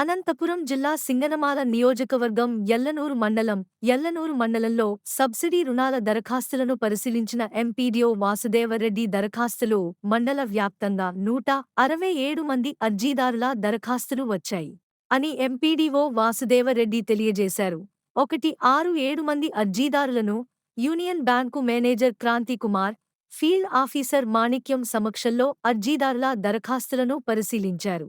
అనంతపురం జిల్లా సింగనమాల నియోజకవర్గం ఎల్లనూరు మండలం ఎల్లనూరు మండలంలో సబ్సిడీ రుణాల దరఖాస్తులను పరిశీలించిన ఎంపీడీఓ వాసుదేవరెడ్డి దరఖాస్తులు మండల వ్యాప్తంగా నూట అరవై ఏడు మంది అర్జీదారుల దరఖాస్తులు వచ్చాయి అని ఎంపీడీఓ వాసుదేవరెడ్డి తెలియజేశారు. ఒకటి ఆరు ఏడు మంది అర్జీదారులను Union Bank manager Kranthi Kumar field officer Manikyam సమక్షంలో అర్జీదారుల దరఖాస్తులను పరిశీలించారు.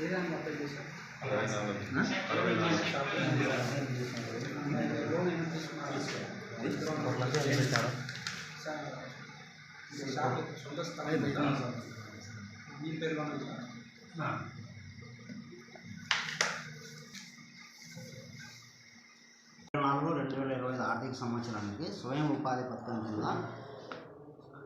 ఏదైనా పర్చేజ్ చేశారు లోన్ ఏమైనా సొంత మీ పేరు నాలుగు రెండు వేల ఇరవై ఐదు ఆర్థిక సంవత్సరానికి స్వయం ఉపాధి పథకం కింద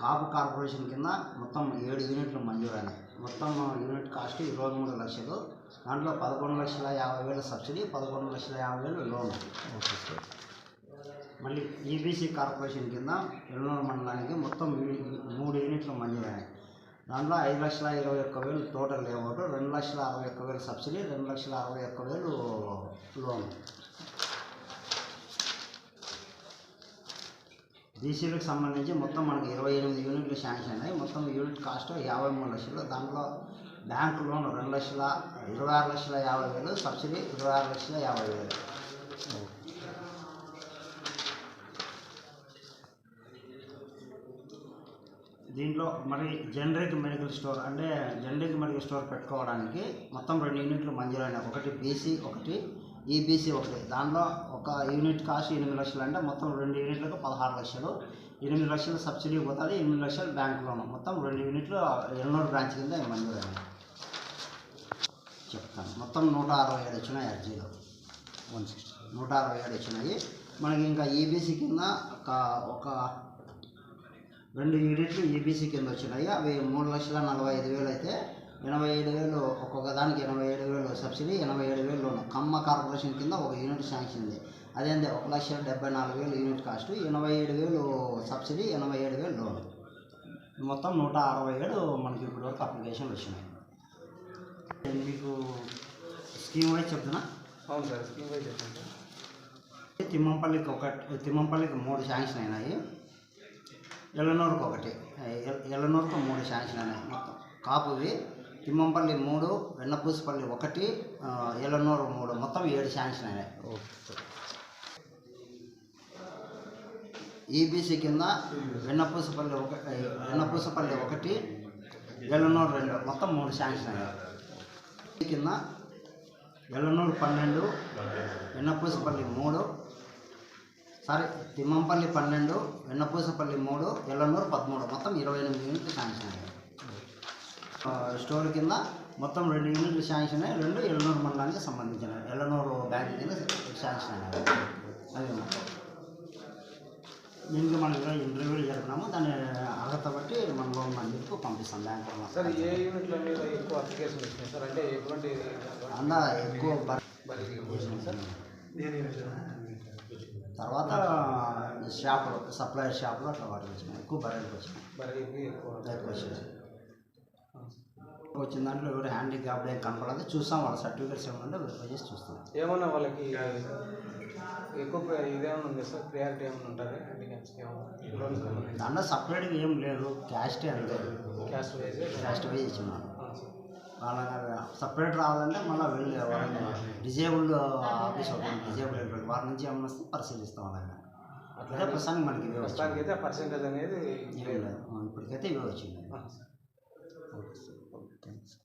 కాపు కార్పొరేషన్ కింద మొత్తం ఏడు యూనిట్లు మంజూరైనాయి. మొత్తం యూనిట్ కాస్ట్ ఇరవై మూడు లక్షలు. దాంట్లో పదకొండు లక్షల యాభై వేల సబ్సిడీ పదకొండు లక్షల యాభై వేలు లోన్. మళ్ళీ ఈబీసీ కార్పొరేషన్ కింద ఎల్లూరు మండలానికి మొత్తం మూడు యూనిట్లు మంజూరైనాయి. దాంట్లో ఐదు లక్షల ఇరవై ఒక్క వేలు టోటల్ లేఅవుట్ రెండు లక్షల అరవై ఒక్క వేలు సబ్సిడీ రెండు లక్షల అరవై ఒక్క వేలు లోన్. బీసీలకు సంబంధించి మొత్తం మనకి ఇరవై ఎనిమిది యూనిట్లు శాంక్షన్ అయ్యాయి మొత్తం యూనిట్ కాస్ట్ యాభై మూడు లక్షలు. దాంట్లో బ్యాంక్ లోన్ రెండు లక్షల ఇరవై ఆరు లక్షల యాభై వేలు సబ్సిడీ ఇరవై ఆరు లక్షల యాభై వేలు. దీంట్లో మరి జనరిక్ మెడికల్ స్టోర్ అంటే జనరిక్ మెడికల్ స్టోర్ పెట్టుకోవడానికి మొత్తం రెండు యూనిట్లు మంజూరైనాయి ఒకటి బీసీ ఒకటి ఈబీసీ ఒకటి. దాంట్లో ఒక యూనిట్ కాస్ట్ ఎనిమిది లక్షలు అంటే మొత్తం రెండు యూనిట్లకు పదహారు లక్షలు. ఎనిమిది లక్షలు సబ్సిడీ పోతుంది ఎనిమిది లక్షలు బ్యాంక్ లోన్. మొత్తం రెండు యూనిట్లు ఎన్నోరు బ్రాంచ్ కింద మంజూరైనాయి చెప్తాను. మొత్తం నూట అరవై ఏడు వచ్చినాయి అర్జీలు. వన్ సిక్స్టీ నూట అరవై ఏడు వచ్చినాయి. మనకి ఇంకా ఈబీసీ కింద ఒక ఒక రెండు యూనిట్లు ఈబీసీ కింద వచ్చినాయి. అవి మూడు లక్షల నలభై ఐదు వేలు అయితే ఎనభై ఏడు వేలు ఒక్కొక్క దానికి ఎనభై ఏడు వేలు సబ్సిడీ ఎనభై ఏడు వేలు లోను. కమ్మ కార్పొరేషన్ కింద ఒక యూనిట్ శాంక్షన్ ఉంది అదేంటి ఒక లక్ష డెబ్బై నాలుగు వేలు యూనిట్ కాస్ట్ ఎనభై ఏడు వేలు సబ్సిడీ ఎనభై ఏడు వేలు లోను. మొత్తం నూట అరవై ఏడు మనకి ఇప్పటి వరకు అప్లికేషన్లు వచ్చినాయి. మీకు స్కీమ్ వైజ్ చెప్తున్నా. అవును సార్ స్కీమ్ వైజ్ చెప్పండి తిమ్మంపల్లికి ఒకటి తిమ్మంపల్లికి మూడు శాంక్షన్ అయినాయి. ఎల్లనూరుకు ఒకటి. ఎల్- ఎల్లనూరుకు మూడు శాంక్షన్ అయినాయి మొత్తం. కాపువి తిమ్మంపల్లి మూడు వెన్నపూసపల్లి ఒకటి ఎల్లనూరు మూడు. మొత్తం ఏడు శాంక్షన్ అయినాయి ఈబీసీ కింద వెన్నపూసపల్లి ఒక వెన్నపూసపల్లి ఒకటి ఎల్లనూరు రెండు. మొత్తం మూడు శాంక్షన్ అయ్యాయి కింద ఎల్లనూరు పన్నెండు వెన్నపూసపల్లి మూడు సారీ తిమ్మంపల్లి పన్నెండు వెన్నపూసపల్లి మూడు ఎల్లనూరు పదమూడు. మొత్తం ఇరవై ఎనిమిది యూనిట్లు శాంక్షన్ అయ్యాయి. ఆ, స్టోర్ కింద మొత్తం రెండు యూనిట్లు శాంక్షన్ అయ్యాయి రెండు ఎల్లనూరు మండలానికి సంబంధించిన ఎల్లనూరు బ్యాంక్ కింద శాంక్షన్ అయ్యాయి. అవి మొత్తం. దీనికి మనం ఈరోజు ఇంటర్వ్యూలు జరుపుకున్నాము. దాని అర్హత బట్టి మనం లోన్ మందికి పంపిస్తాం బ్యాంకులో సార్ ఏ యూనిట్ల మీద ఎక్కువ అప్లికేషన్ వచ్చినాయి సార్ అంటే ఎటువంటి అన్న ఎక్కువ సార్? తర్వాత షాపులు సప్లయర్ షాపులు అట్లా వాటికి వచ్చినాయి ఎక్కువ బర్రెలకు వచ్చినాయి ఎక్కువ వచ్చినాయి వచ్చిన దాంట్లో ఎవరు హ్యాండిక్యాప్డ్ ఏం కనపడదు. చూస్తాం వాళ్ళ సర్టిఫికేట్స్ ఏమన్నా వెరిఫై చేసి చూస్తాం. ఏమన్నా వాళ్ళకి ఎక్కువ ఇదేమన్నా ఉంది సార్? ప్రియారిటీ ఏమైనా ఉంటుంది? దాంట్లో సపరేట్గా ఏం లేదు. క్యాస్టే అంతే. Caste wise? క్యాస్ట్ వైజ్ ఇచ్చినారు. వాళ్ళ సపరేట్ రావాలంటే మళ్ళీ వెళ్ళి వాళ్ళని డిజేబుల్డ్ ఆఫీస్ ఒకటి డిజేబుల్డ్ వారి నుంచి ఏమన్నా వస్తే పరిశీలిస్తాం అలాగే అట్లా ప్రస్తుతానికి మనకి ఇవే ఆ పర్సెంటేజ్ అనేది ఇప్పటికైతే ఇవే వచ్చింది ఆ, సార్. ఈరోజు